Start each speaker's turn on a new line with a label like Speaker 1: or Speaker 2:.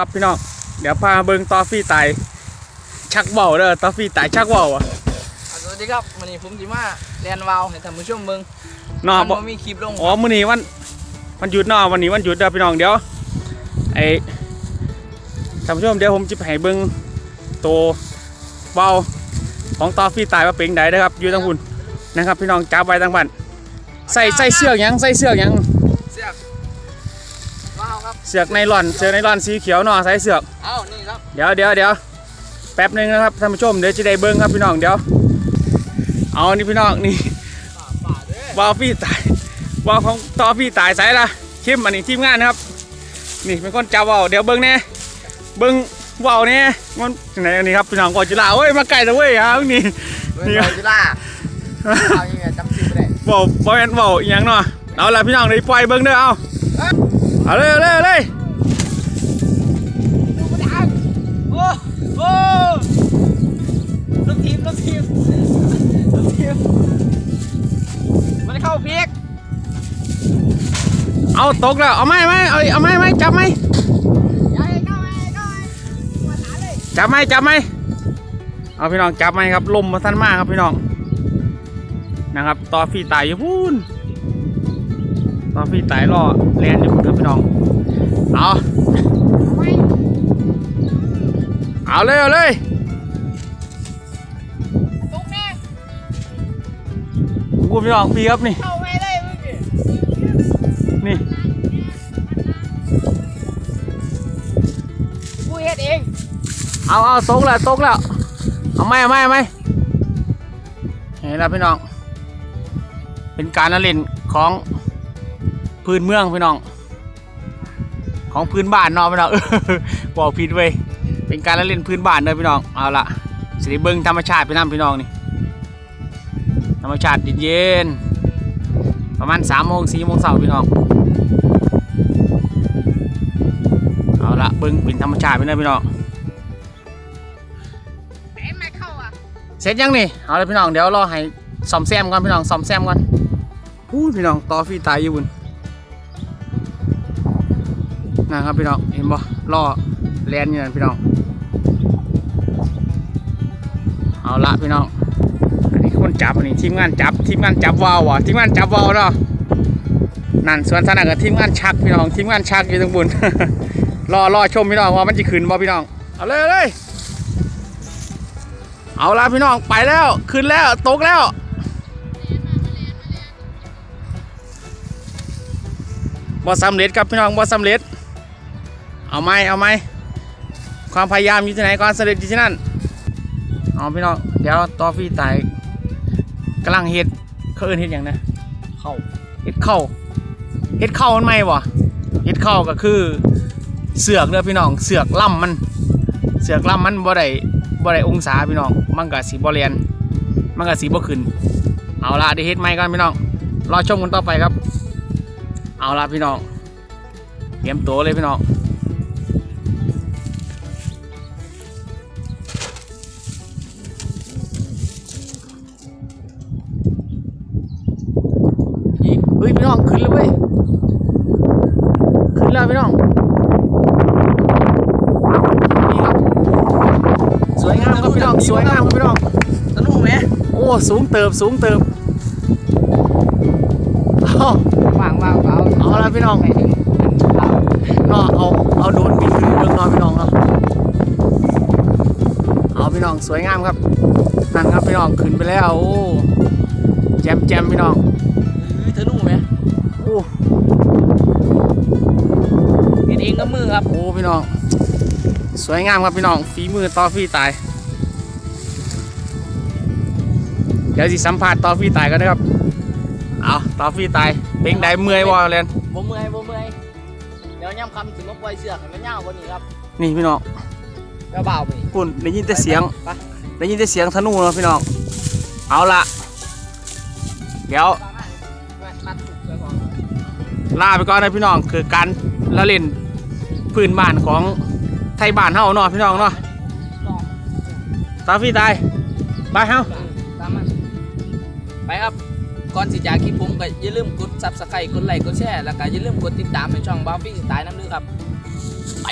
Speaker 1: ครับพี่น้องเดี๋ยวพาเบิ่งตอฟี่ตายชักเบาเด้อตอฟี่ตายชักเบาอะ
Speaker 2: อะสวัสดีครับวันนี้ผมจิมาเรียนวาวให้ท่านผู้ชมเบิ่ง
Speaker 1: เนาะ
Speaker 2: มัน
Speaker 1: บ่
Speaker 2: บ่มีคลิปลง
Speaker 1: อ๋อมื้อนี้วันวันหยุดเนาะวันนี้วันหยุดเด้อพี่น้องเดี๋ยวไอ้ท่านผู้ชมเดี๋ยวผมจะไปให้เบิ่งตัวเบาของตอฟี่ตายว่าเป็นไดเด้อครับอยู่ทางหุ่นนะครับ พี่น้องจับไว้ทางบ้านใส่ใส่เสื้อกหยังใส่เสื้อกหยัง
Speaker 2: เสือก
Speaker 1: ไนลอนเสือกไนลอนสีเขียวเนาะใส่เสือก
Speaker 2: เอ้านี่ครับ
Speaker 1: เดี๋ยวเดี๋ยวเดี๋ยวแป๊บหนึงนะครับท่านผู้ชมเดี๋ยวจะได้เบิ้งครับพี่น้องเดี๋ยวเอานี่พี่น้องนี่
Speaker 2: ป่าป่าเด้อ
Speaker 1: วาวฟี่ตายวาวของต่อฟี่ตายใส่ละเข้มอันนี้ทีมงานนะครับ นี่เป็นคนจับวาวเดี๋ยวเบิ้งแน่เบิ้งวาวเนี่ยมันไหนอันนี้ครับพี่น้องก่อนจุฬาเว้ยมาไกลแต่เว้ยฮะนี่
Speaker 2: เบิ่งเอาจิล่าเอาอย่างเงี้ยจำชื่อไม่ได้
Speaker 1: วาวบอแมนวาวอหย่างเนาะเอาละพี่น้องเดี๋ยวปล่อยเบิ้งเด้อเอา เอาเลยเอาเลยเอาเลย
Speaker 2: ดูมันดังโอ้โอ้ลูกทีมลูกทีมลูกทีมมันเข้าพีก
Speaker 1: เอาตกแล้วเอาไหมไหมเอาเอาไหมไหมจับไหม
Speaker 2: ย้ายเข้าไปเข้าไปมาหาเลย
Speaker 1: จับไหมจับไหมเอาพี่น้องจับไหมครับลมมาสั้นมากครับพี่น้องนะครับต่อฟี่ตายอยู่พูนต่ อฟี่ตายรอแลนอยู่ครับพี่น้อง เอา
Speaker 2: ไม่
Speaker 1: เอาเลยเอาเลย
Speaker 2: ตุกแน่
Speaker 1: กูพี่น้องพี่ครับนี่
Speaker 2: เข้าไปเลยมึงดิ
Speaker 1: นี่
Speaker 2: กูเฮ็ดเอง
Speaker 1: เอาเอาตกแล้วตกแล้ว เอาไหมเอาไหมเอาไหมเห็นแล้วพี่น้อง เป็นการละเล่นของ พื้นเมืองพี่น้อง ของพื้นบ้านเนาะพี่น้องบอกผิดเว้ยเป็นการละเล่นพื้นบ้านเลยพี่น้องเอาละสิได้เบิ้งธรรมชาติไปนํพี่น้องนี่ธรรมชาติเย็นๆประมาณสามโมงสี่โมงเช้าพี่น้องเอาละเบิ้งเป็นธรรมชาติไปเลยพี่น้อง
Speaker 2: เอ็ไม่เข้าอะ
Speaker 1: เสร็จยังนี่เอาเลยพี่น้องเดี๋ยวรอให้ซ่อมแซมก่อนพี่น้องซ่อมแซมก่อนพูดพี่น้องต่อฟี่ตายอยู่บุญ นะครับพี่น้องเห็นบ่ล่อแลนอยู่นั่นพี่น้องเอาละพี่น้องอันนี้คนจับอันนี้ทีมงานจับทีมงานจับวาวอะทีมงานจับวาวเนาะนั่นส่วนทานั้นกับทีมงานชักพี่น้องทีมงานชักอยู่ตรงบุญรอรอชมพี่น้องว่ามันจะขึ้นบ่พี่น้องเอาเลยเอาเลยเอาละพี่น้องไปแล้วขึ้นแล้วตกแล้วบ่สำเร็จครับพี่น้องบ่สำเร็จ เอาไหมเอาไหมความพยายามอยู่ที่ไหนก่อนสำเร็จอยู่ที่นั่นเอาพี่น้องเดี๋ยวต่อฟี่ตายกำลังเฮ็ดเขาเอิ้นเฮ็ดอย่างนะ
Speaker 2: เข้า
Speaker 1: เฮ็ดเข้าเฮ็ดเข้ามันไหมวะเฮ็ดเข้าก็คือเสือกเด้อพี่น้องเสือกล่ำมัน เสือกล่ำมันบ่ได้บ่ได้องศาพี่น้องมันก็สิบ่เรียนมันก็สิบ่ขึ้นเอาละได้เฮ็ดใหม่ก่อนพี่น้องรอชมกันต่อไปครับ เอาละพี่น้องเตรียมตัวเลยพี่น้อง น้องขึ้นแล้วเว้ยขึ้นแล้วพี่น้องนี่ครับสวยงามครับพี่น้องสวยงามครับพี่น้อง
Speaker 2: สนุกไหม
Speaker 1: โอ้สูงเติบสูงเติบเอา
Speaker 2: วางวางเอา
Speaker 1: เอาละพี่น้อง
Speaker 2: ไปถึง
Speaker 1: เนาะเอาเอาโดรนบินขึ้นเบื้องเนอนพี่น้องเนาะเอาพี่น้องสวยงามครับนั่นครับพี่น้องขึ้นไปแล้วโอ้แจมแจมพี่น้อง
Speaker 2: เฮ้ยเธอรู้ไหม
Speaker 1: โอ้
Speaker 2: เฮ็ดเองกับมือครับ
Speaker 1: โอ้พี่น้อง สวยงามครับพี่น้องฝีมือต่อฟี่ตาย เดี๋ยวสิสัมภาษณ์ต่อฟี่ตายกันนะครับ เอาต่อฟี่ตายเป็นไดเมื่อยบ่เล่น
Speaker 2: บ่เมื่อยบ่เมื่อยเดี๋ยวย่ำคำถึงมาปล่อยเสือกให้มันยาวกว่านี้ครับ
Speaker 1: นี่พี่น้อง
Speaker 2: แล้วเบาไปนี่
Speaker 1: ปุ่นได้ยินแต่เสียง
Speaker 2: ไป
Speaker 1: ได้ยินแต่เสียงธนูเนาะพี่น้องเอาละเดี๋ยว ลาไปก่อนนะพี่น้องคือการละเล่นพื้นบ้านของไทยบ้านเฮาเนาะพี่น้องเนาะ
Speaker 2: ต่อ
Speaker 1: ตาพี่ตายบายเฮา
Speaker 2: ตามมาไปครับก่อนสิจากคลิปผมก็อย่าลืมกด Subscribe กดไลค์กดแชร์แล้วก็อย่าลืมกดติดตามในช่องบ้าฟี่สไตล์น้ำลือครับ
Speaker 1: ไป